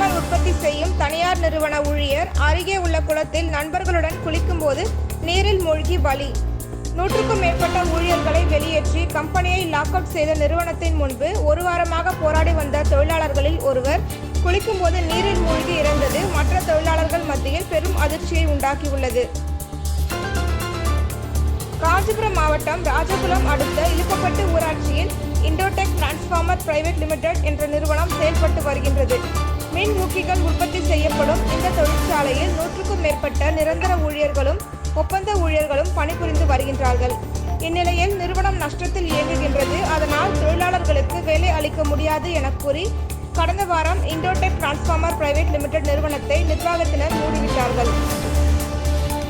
உற்பத்தி செய்யும் தனியார் நிறுவன ஊழியர் அருகே உள்ள குளத்தில் நண்பர்களுடன் குளிக்கும்போது நீரில் மூழ்கி பலி. நூற்றுக்கும் மேற்பட்ட ஊழியர்களை வெளியேற்றி கம்பெனியை லாக் அவுட் செய்த நிறுவனத்தின் முன்பு ஒரு வாரமாக போராடி வந்த தொழிலாளர்களில் ஒருவர் குளிக்கும்போது நீரில் மூழ்கி இறந்தது மற்ற தொழிலாளர்கள் மத்தியில் பெரும் அதிர்ச்சியை உண்டாக்கியுள்ளது. காஞ்சிபுரம் மாவட்டம் ராஜகுலம் அடுத்த இழுக்கப்பட்டு ஊராட்சியில் இண்டோடெக் டிரான்ஸ்ஃபார்மர் பிரைவேட் லிமிடெட் என்ற நிறுவனம் செயல்பட்டு வருகின்றது. மின் ஊக்கிகள் உற்பத்தி செய்யப்படும் இந்த தொழிற்சாலையில் நூற்றுக்கும் மேற்பட்ட நிரந்தர ஊழியர்களும் ஒப்பந்த ஊழியர்களும் பணிபுரிந்து வருகின்றார்கள். இந்நிலையில் நிறுவனம் நஷ்டத்தில் இயங்குகின்றது. அதனால் தொழிலாளர்களுக்கு வேலை அளிக்க முடியாது என கூறி கடந்த வாரம் இண்டோடெக் டிரான்ஸ்ஃபார்மர் பிரைவேட் லிமிடெட் நிறுவனத்தை நிர்வாகத்தினர் மூடிவிட்டார்கள்.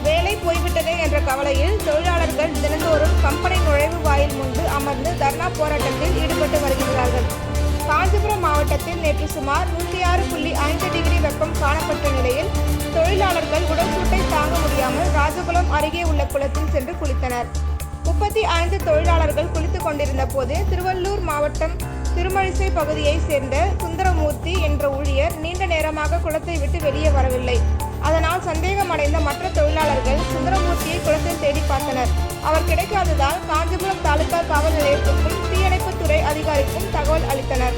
வேலை போய்விட்டதே என்ற கவலையில் தொழிலாளர்கள் தினந்தோறும் கம்பெனி நுழைவு வாயில் முன்பு அமர்ந்து தர்ணா போராட்டத்தில் ஈடுபட்டு காஞ்சிபுரம் மாவட்டத்தில் நேற்று சுமார் நூற்றி ஆறு புள்ளி ஐந்து டிகிரி வெப்பம் காணப்பட்ட நிலையில் தொழிலாளர்கள் உடல் சூட்டை தாங்க முடியாமல் ராஜகுளம் அருகே உள்ள குளத்தில் சென்று குளித்தனர். முப்பத்தி ஐந்து தொழிலாளர்கள் குளித்துக் கொண்டிருந்த போது திருவள்ளூர் மாவட்டம் திருமழிசை பகுதியைச் சேர்ந்த சுந்தரமூர்த்தி என்ற ஊழியர் நீண்ட நேரமாக குளத்தை விட்டு வெளியே வரவில்லை. அதனால் சந்தேகமடைந்த மற்ற தொழிலாளர்கள் சுந்தரமூர்த்தியை குளத்தில் தேடி பார்த்தனர். அவர் கிடைக்காததால் காஞ்சிபுரம் தாலுகா காவல் நிலையத்திற்குள் துறை அதிகாரிக்கும் தகவல் அளித்தனர்.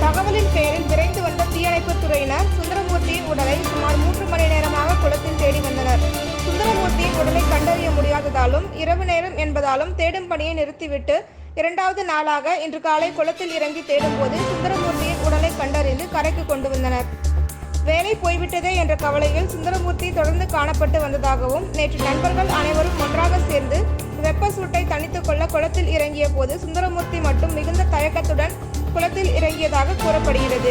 தகவலின் பேரில் விரைந்து வந்த தீயணைப்புத் துறையினர் சுந்தரமூர்த்தியின் உடலை சுமார் மூன்று மணி நேரமாக குளத்தில் தேடி வந்தனர். சுந்தரமூர்த்தியின் உடலை கண்டறிய முடியாததாலும் இரவு நேரம் என்பதாலும் தேடும் பணியை நிறுத்திவிட்டு இரண்டாவது நாளாக இன்று காலை குளத்தில் இறங்கி தேடும்போது சுந்தரமூர்த்தியின் உடலை கண்டறிந்து கரைக்கு கொண்டு வந்தனர். வேலை போய்விட்டதே என்ற கவலையில் சுந்தரமூர்த்தி தொடர்ந்து காணப்பட்டு வந்ததாகவும் நேற்று நண்பர்கள் அனைவரும் ஒன்றாக சேர்ந்து வெப்ப சூட்டை தணித்துக் கொள்ள குளத்தில் இறங்கிய போது சுந்தரமூர்த்தி மட்டும் மிகுந்த தயக்கத்துடன் குளத்தில் இறங்கியதாக கூறப்படுகிறது.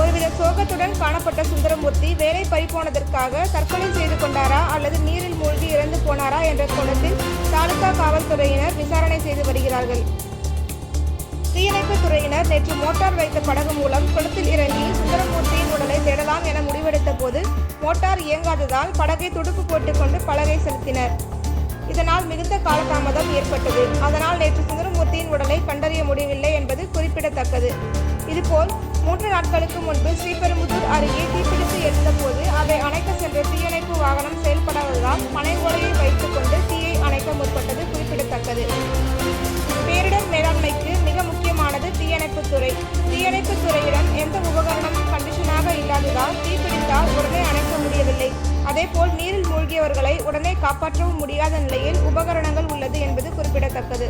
ஒருவித சோகத்துடன் காணப்பட்ட சுந்தரமூர்த்தி வேலை பறிபோனதற்காக தற்கொலை செய்து கொண்டாரா அல்லது நீரில் மூழ்கி இறந்து போனாரா என்ற கோணத்தில் தாலுகா காவல்துறையினர் விசாரணை செய்து வருகிறார்கள். தீயணைப்பு துறையினர் நேற்று மோட்டார் வைத்த படகு மூலம் குளத்தில் இறங்கி சுந்தரமூர்த்தியின் உடலை தேடலாம் என முடிவெடுத்த போது மோட்டார் இயங்காததால் படகை துடுப்பு போட்டுக்கொண்டு பலகை செலுத்தினர். இதனால் மிகுந்த காலதாமதம் ஏற்பட்டது. அதனால் நேற்று சுந்தரமூர்த்தியின் உடலை கண்டறிய முடியவில்லை என்பது குறிப்பிடத்தக்கது. இதுபோல் மூன்று நாட்களுக்கு முன்பு ஸ்ரீபெரும்புதூர் அருகே தீப்பிடித்து எரிந்தபோது அதை அணைக்க சென்ற தீயணைப்பு வாகனம் செயல்படாததால் பனை ஓலையை வைத்துக்கொண்டு தீயை அணைக்க முற்பட்டது குறிப்பிடத்தக்கது. பேரிடர் மேலாண்மைக்கு மிக முக்கியமானது தீயணைப்புத் துறை. தீயணைப்புத் துறையிடம் எந்த உபகரணமும் கண்டிஷனாக இல்லாததால் தீப்பிடித்தால் உடனே அணைக்க முடியவில்லை. அதேபோல் நீரில் மூழ்கியவர்களை உடனே காப்பாற்றவும் முடியாத நிலையில் உபகரணங்கள் உள்ளது என்பது குறிப்பிடத்தக்கது.